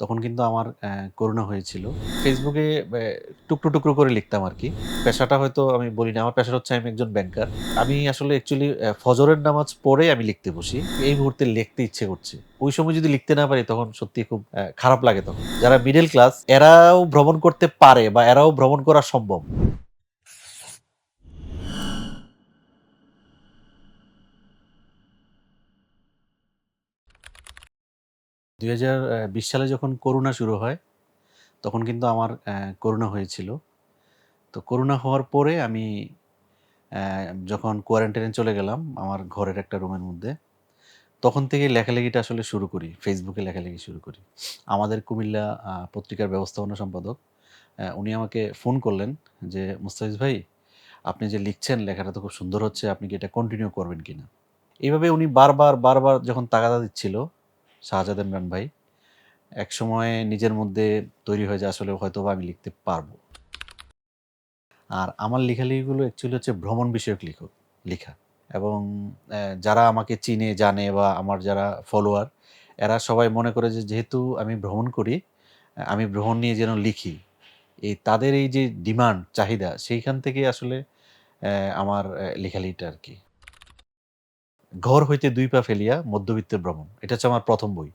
তখন কিন্তু আমার করোনা হয়েছিল। ফেসবুকে টুকরো, টুকরো করে লিখতাম আর কি পেশাটা হয়তো আমি বলি না। আমার পেশাটা হচ্ছে আমি একজন ব্যাংকার। আমি আসলে অ্যাকচুয়ালি ফজরের নামাজ পড়ে আমি লিখতে বসি। এই মুহূর্তে লিখতে ইচ্ছে করছে। ওই সময় যদি লিখতে না পারি তখন সত্যি খুব খারাপ লাগে তখন। যারা মিডল ক্লাস এরাও ভ্রমণ করতে পারে বা এরাও ভ্রমণ করা সম্ভব। দুই ২০ সালে যখন করোনা শুরু হয়, তখন কিন্তু আমার করোনা হয়েছিল। তো করোনা হওয়ার পরে আমি যখন কোয়ারেন্টাইনে চলে গেলাম আমার ঘরের একটা রুমের মধ্যে, তখন থেকেই লেখালেখিটা আসলে শুরু করি। ফেসবুকে লেখালেখি শুরু করি। আমাদের কুমিল্লা পত্রিকার ব্যবস্থাপনা সম্পাদক উনি আমাকে ফোন করলেন যে, "মুস্তাফিজ ভাই, আপনি যে লিখছেন লেখাটা তো খুব সুন্দর হচ্ছে। আপনি কি এটা কন্টিনিউ করবেন কিনা?" এইভাবে উনি বারবার, বারবার যখন তাগাদা দিচ্ছিল শাহজাদ ইমরান ভাই, এক সময় নিজের মধ্যে তৈরি হয় যে আসলে হয়তোবা আমি লিখতে পারব। আর আমার লেখালেখিগুলো অ্যাকচুয়ালি হচ্ছে ভ্রমণ বিষয়ক লিখক লেখা এবং যারা আমাকে চিনে, জানে বা আমার যারা ফলোয়ার এরা সবাই মনে করে যে যেহেতু আমি ভ্রমণ করি, আমি ভ্রমণ নিয়ে যেন লিখি। এই তাদের এই যে ডিমান্ড, চাহিদা সেইখান থেকে আসলে আমার অ্যা আর আরকি। 'ঘর হইতে দুই পা ফেলিয়া মধ্যবিত্তের ভ্রমণ' এটা হচ্ছে আমার প্রথম বই।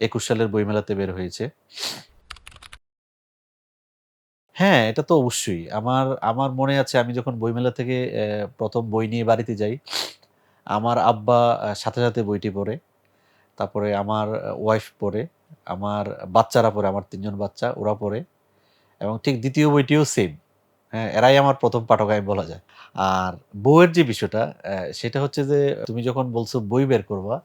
২১ সালের বইমেলাতে বের হয়েছে। হ্যাঁ, এটা তো অবশ্যই। আমার আমার মনে আছে আমি যখন বইমেলা থেকে ১ম বই নিয়ে বাড়িতে যাই, আমার আব্বা সাথে, সাথে বইটি পড়ে। তারপরে আমার ওয়াইফ পড়ে, আমার বাচ্চারা পড়ে, আমার তিনজন বাচ্চা ওরা পড়ে এবং ঠিক দ্বিতীয় বইটিও সেম। হ্যাঁ, এরাই আমার প্রথম পাঠক আমি বলা যায়। আর বইয়ের যে বিষয়টা সেটা হচ্ছে যে তুমি যখন বলছো বই বের করবা,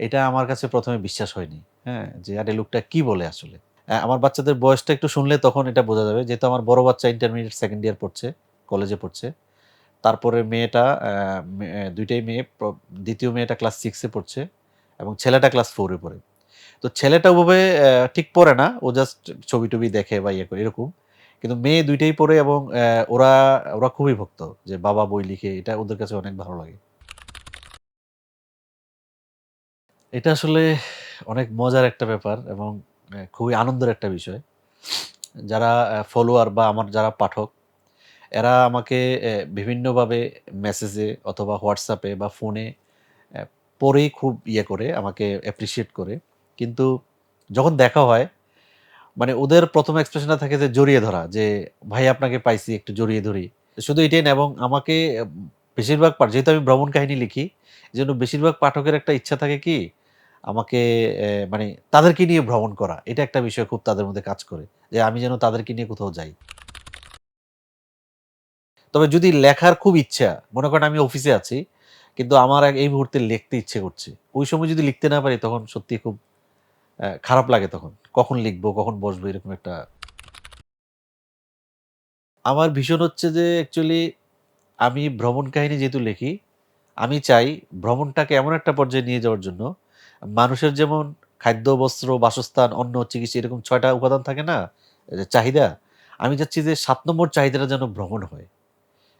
এটা আমার কাছে প্রথমে বিশ্বাস হয়নি। হ্যাঁ? যে আরে লোকটা কি বলে আসলে? আমার বাচ্চাদের বয়সটা একটু শুনলে তখন এটা বোঝা যাবে। যেহেতু আমার বড় বাচ্চা ইন্টারমিডিয়েট সেকেন্ড ইয়ার পড়ছে, কলেজে পড়ছে। তারপরে মেয়েটা অ্যা মে ২ টাই মেয়ে। দ্বিতীয় মেয়েটা ক্লাস সিক্সে পড়ছে এবং ছেলেটা ক্লাস ফোরে পড়ে। তো ছেলেটা ওভাবে ঠিক পড়ে না। ও জাস্ট ছবি-টবি দেখে বা ইয়ে করে এরকম। কিন্তু মেয়ে দুইটাই পড়ে এবং ওরা, ওরা খুবই ভক্ত যে বাবা বই লিখে এটা ওদের কাছে অনেক ভালো লাগে। এটা আসলে অনেক মজার একটা ব্যাপার এবং খুবই আনন্দের একটা বিষয়। যারা ফলোয়ার বা আমার যারা পাঠক, এরা আমাকে বিভিন্নভাবে মেসেজে অথবা হোয়াটসঅ্যাপে বা ফোনে পড়েই খুব ইয়ে করে আমাকে অ্যাপ্রিসিয়েট করে। কিন্তু যখন দেখা হয়, মানে ওদের প্রথম এক্সপ্রেশনটা থাকে যে জড়িয়ে ধরা যে, "ভাই আপনাকে পাইছি, একটু জড়িয়ে ধরি।" শুধু এটাই না এবং আমাকে বেশিরভাগ পাঠ যেহেতু আমি ভ্রমণ কাহিনী লিখি, এজন্য বেশিরভাগ পাঠকের একটা ইচ্ছা থাকে কি? আমাকে মানে তাদেরকে নিয়ে ভ্রমণ করা। এটা একটা বিষয় খুব তাদের মধ্যে কাজ করে। যে আমি যেন তাদেরকে নিয়ে কোথাও যাই। তবে যদি লেখার খুব ইচ্ছা, মনে করেন আমি অফিসে আছি, কিন্তু আমার এই মুহূর্তে লিখতে ইচ্ছে করছে। ওই সময় যদি লিখতে না পারি তখন সত্যিই খুব খারাপ লাগে তখন। কখন লিখব, কখন বসবো এরকম একটা আমার ভীষণ হচ্ছে যে অ্যাকচুয়ালি আমি ভ্রমণ কাহিনী যেহেতু লিখি, আমি চাই ভ্রমণটাকে এমন একটা পর্যায়ে নিয়ে যাওয়ার জন্য, মানুষের যেমন খাদ্য, বস্ত্র, বাসস্থান, অন্ন, চিকিৎসা এরকম ৬ টা উপাদান থাকে না? চাহিদা, আমি চাচ্ছি যে সাত নম্বর চাহিদাটা যেন ভ্রমণ হয়।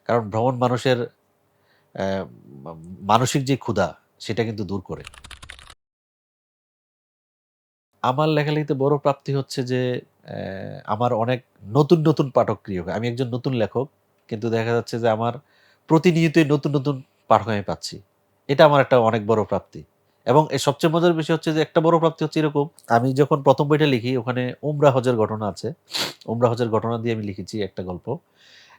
কারণ ভ্রমণ মানুষের মানসিক যে ক্ষুধা, সেটা কিন্তু দূর করে। আমার লেখালেখিতে বড় প্রাপ্তি হচ্ছে যে আমার অনেক নতুন, নতুন পাঠক প্রিয় হয়। আমি একজন নতুন লেখক। কিন্তু দেখা যাচ্ছে যে আমার প্রতিনিয়তই নতুন, নতুন পাঠক আমি পাচ্ছি। এটা আমার একটা অনেক বড় প্রাপ্তি। এবং এর সবচেয়ে মজার বিষয় হচ্ছে যে একটা বড় প্রাপ্তি হচ্ছে এরকম, আমি যখন প্রথম বইটা লিখি ওখানে উমরা হজের ঘটনা আছে। উমরা হজের ঘটনা দিয়ে আমি লিখেছি একটা গল্প।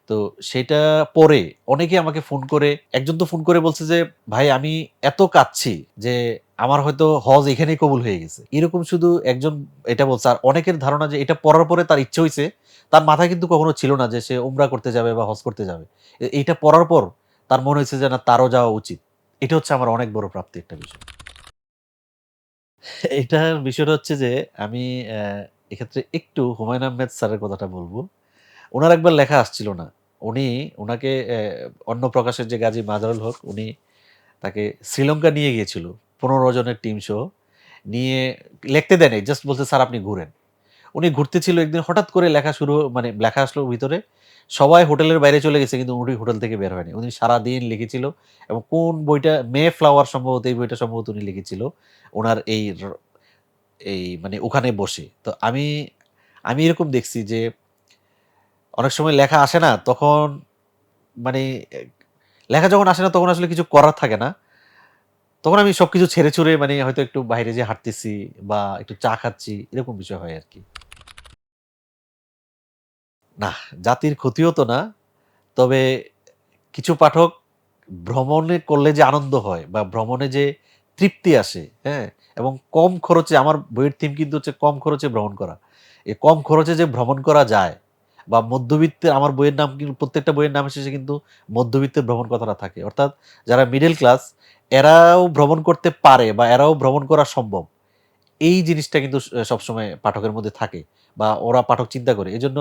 তো সেটা পরে অনেকে আমাকে ফোন করে একজন তো ফোন করে বলছে যে, "ভাই আমি এত কাঁদছি যে আমার হয়তো হজ এখানেই কবুল হয়ে গেছে।" এরকম শুধু একজন এটা বলছে। আর অনেকের ধারণা যে এটা পড়ার পরে তার ইচ্ছে হয়েছে, তার মাথায় কিন্তু কখনো ছিল না যে সে উমরা করতে যাবে বা হজ করতে যাবে। এইটা পড়ার পর তার মনে হয়েছে যে না, তারও যাওয়া উচিত। এটা হচ্ছে আমার অনেক বড় প্রাপ্তি একটা বিষয়। এটার বিষয়টা হচ্ছে যে আমি এক্ষেত্রে একটু হুমায়ুন আহমেদ স্যারের কথাটা বলব ওনার একবার লেখা আসছিল না। উনি ওনাকে অন্য প্রকাশের যে গাজী মাজারুল হক, উনি তাকে শ্রীলঙ্কা নিয়ে গিয়েছিল। ১৫ জনের টিম শো নিয়ে লিখতে দেয় নাই। জাস্ট বলছে, "স্যার আপনি ঘুরেন।" উনি ঘুরতেছিল একদিন হঠাৎ করে লেখা শুরু মানে লেখা আসলো ভিতরে। সবাই হোটেলের বাইরে চলে গেছে কিন্তু উনি হোটেল থেকে বের হয়নি। উনি সারাদিন লিখেছিল এবং কোন বইটা 'মে ফ্লাওয়ার' সম্ভবত এই বইটা সম্ভবত উনি লিখেছিল। ওনার এই এই মানে ওখানে বসে। তো আমি আমি এরকম দেখছি যে অনেক সময় লেখা আসে না তখন মানে লেখা যখন আসে না তখন আসলে কিছু করার থাকে না। তখন আমি সবকিছু ছেড়ে ছুড়ে মানে হয়তো একটু বাইরে যেয়ে হাঁটতেছি বা একটু চা খাচ্ছি এরকম বিষয় হয় আর কি না জাতির ক্ষতি হতো না। তবে কিছু পাঠক ভ্রমণে করলে যে আনন্দ হয় বা ভ্রমণে যে তৃপ্তি আসে, হ্যাঁ? এবং কম খরচে আমার বইয়ের থিম কিন্তু হচ্ছে কম খরচে ভ্রমণ করা। এ কম খরচে যে ভ্রমণ করা যায় বা মধ্যবিত্তের আমার বইয়ের নাম কিন্তু প্রত্যেকটা বইয়ের নাম শেষে কিন্তু মধ্যবিত্তের ভ্রমণ কথাটা থাকে। অর্থাৎ যারা মিডল ক্লাস এরাও ভ্রমণ করতে পারে বা এরাও ভ্রমণ করা সম্ভব। এই জিনিসটা কিন্তু সবসময় পাঠকের মধ্যে থাকে বা ওরা পাঠক চিন্তা করে। এজন্য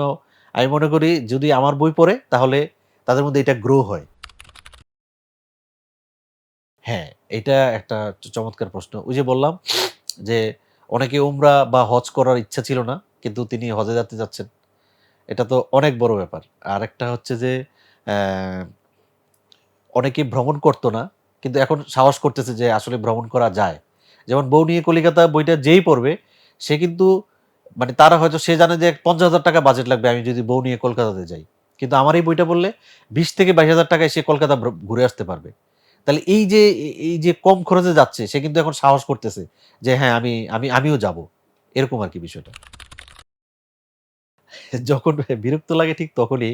আমি মনে করি যদি আমার বই পড়ে তাহলে তাদের মধ্যে এটা গ্রো হয়। হ্যাঁ, এটা একটা চমৎকার প্রশ্ন। ওই যে বললাম যে অনেকে উমরা বা হজ করার ইচ্ছা ছিল না। কিন্তু তিনি হজে যাতে যাচ্ছেন। এটা তো অনেক বড় ব্যাপার। আর একটা হচ্ছে যে অনেকে ভ্রমণ করতো না। কিন্তু এখন সাহস করতেছে যে আসলে ভ্রমণ করা যায়। যেমন 'বউ নিয়ে কলিকাতা' বইটা যেই পড়বে সে কিন্তু মানে তারা হয়তো সে জানে যে ৳৫০,০০০ বাজেট লাগবে আমি যদি 'বউ নিয়ে কলকাতাতে যাই।' কিন্তু আমার এই বইটা পড়লে ৳২০,000-22,000 য় সে কলকাতা ঘুরে আসতে পারবে। তাহলে এই যে এই যে কম খরচে যাচ্ছে সে কিন্তু এখন সাহস করতেছে যে হ্যাঁ, আমি আমি আমিও যাব। এরকম আর কি বিষয়টা। যখন বিরক্ত লাগে ঠিক তখনই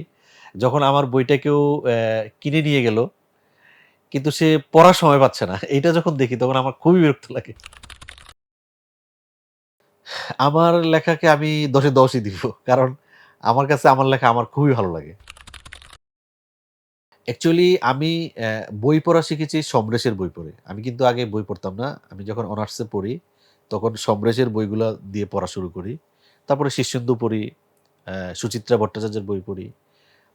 যখন আমার বইটা কেউ কিনে নিয়ে গেল কিন্তু সে পড়ার সময় পাচ্ছে না। এইটা যখন দেখি তখন আমার খুবই বিরক্ত লাগে। আমার লেখাকে আমি দশে দশই দিব। কারণ আমার কাছে আমার লেখা আমার খুবই ভালো লাগে। অ্যাকচুয়ালি আমি বই পড়া শিখেছি সমরেশের বই পড়ে। আমি কিন্তু আগে বই পড়তাম না। আমি যখন অনার্সে পড়ি তখন সমরেশের বইগুলো দিয়ে পড়া শুরু করি। তারপরে শীর্ষেন্দু পড়ি, সুচিত্রা ভট্টাচার্যের বই পড়ি।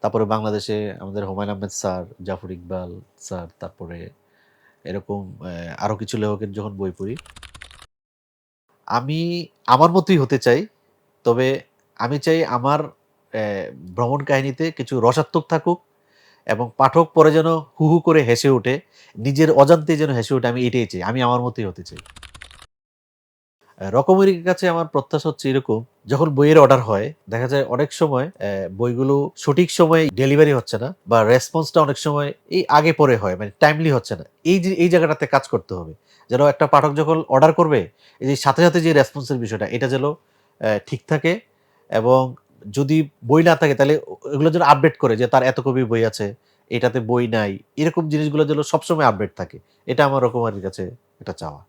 তারপরে বাংলাদেশে আমাদের হুমায়ূন আহমেদ স্যার, জাফর ইকবাল স্যার, তারপরে এরকম আরও কিছু লেখকের যখন বই পড়ি আমি আমার মতোই হতে চাই। তবে আমি চাই আমার ভ্রমণ কাহিনীতে কিছু রসাত্মক থাকুক এবং পাঠক পরে যেন হু, হু করে হেসে ওঠে। নিজের অজান্তে যেন হেসে ওঠে আমি এটাই চাই। আমি আমার মতোই হতে চাই। আ রকমারির কাছে আমার প্রত্যাশা হচ্ছে এরকম, যখন বইয়ের অর্ডার হয়, দেখা যায় অনেক সময় বইগুলো সঠিক সময়ে ডেলিভারি হচ্ছে না বা রেসপন্সটা অনেক সময় এই আগে পরে হয়। মানে টাইমলি হচ্ছে না। এই যে এই জায়গাটাতে কাজ করতে হবে। যেন একটা পাঠক যখন অর্ডার করবে, এই যে সাথে, সাথে যে রেসপন্সের বিষয়টা এটা যেন ঠিক থাকে এবং যদি বই না থাকে তাহলে এগুলো যেন আপডেট করে যে তার এত কপি বই আছে, এটাতে বই নাই। এরকম জিনিসগুলো যেন সবসময় আপডেট থাকে। এটা আমার রকমারির কাছে এটা চাওয়া।